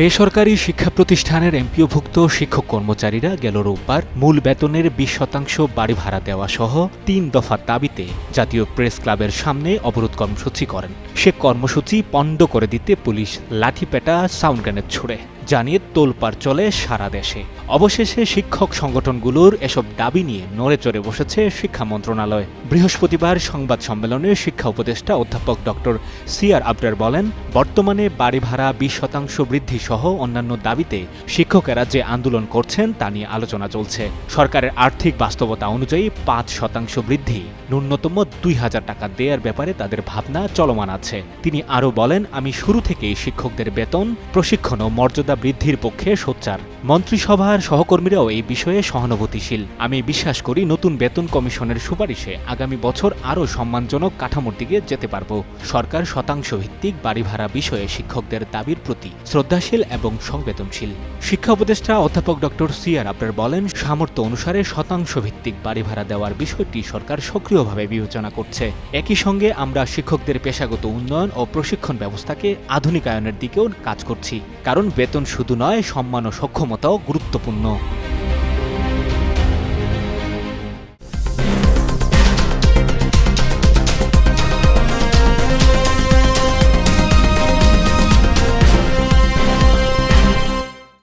বেসরকারি শিক্ষা প্রতিষ্ঠানের এমপিওভুক্ত শিক্ষক কর্মচারীরা গেল রোববার মূল বেতনের বিশ শতাংশ বাড়ি ভাড়া দেওয়া সহ তিন দফার দাবিতে জাতীয় প্রেস ক্লাবের সামনে অবরোধ কর্মসূচি করেন। সে কর্মসূচি পণ্ড করে দিতে পুলিশ লাঠিপেটা সাউন্ড গ্রেনেড ছুড়ে। জানিয়ে তোলপাড় চলে সারা দেশে। অবশেষে শিক্ষক সংগঠনগুলোর এসব দাবি নিয়ে নড়ে চড়ে বসেছে শিক্ষা মন্ত্রণালয়। বৃহস্পতিবার সংবাদ সম্মেলনে শিক্ষা উপদেষ্টা অধ্যাপক ডক্টর সিআর আবরার বলেন, বর্তমানে বাড়ি ভাড়া বিশ শতাংশ বৃদ্ধি সহ অন্যান্য দাবিতে শিক্ষকেরা যে আন্দোলন করছেন তা নিয়ে আলোচনা চলছে। সরকারের আর্থিক বাস্তবতা অনুযায়ী পাঁচ শতাংশ বৃদ্ধি, ন্যূনতম দুই হাজার টাকা দেওয়ার ব্যাপারে তাদের ভাবনা চলমান আছে। তিনি আরও বলেন, আমি শুরু থেকেই শিক্ষকদের বেতন, প্রশিক্ষণ ও মর্যাদা বৃদ্ধির পক্ষে সোচ্চার। মন্ত্রিসভার সহকর্মীরাও এই বিষয়ে সহানুভূতিশীল। আমি বিশ্বাস করি নতুন বেতন কমিশনের সুপারিশে আগামী বছর আরও সম্মানজনক কাঠামোর দিকে যেতে পারব। সরকার শতাংশ ভিত্তিক বাড়ি ভাড়া বিষয়ে শিক্ষকদের দাবির প্রতি শ্রদ্ধাশীল এবং সংবেদনশীল। শিক্ষা উপদেষ্টা অধ্যাপক ডক্টর সিআর আবরার বলেন, সামর্থ্য অনুসারে শতাংশ ভিত্তিক বাড়ি ভাড়া দেওয়ার বিষয়টি সরকার সক্রিয়ভাবে বিবেচনা করছে। একই সঙ্গে আমরা শিক্ষকদের পেশাগত উন্নয়ন ও প্রশিক্ষণ ব্যবস্থাকে আধুনিকায়নের দিকেও কাজ করছি। কারণ বেতন শুধু নয় সম্মান ও সক্ষমতাও গুরুত্বপূর্ণ।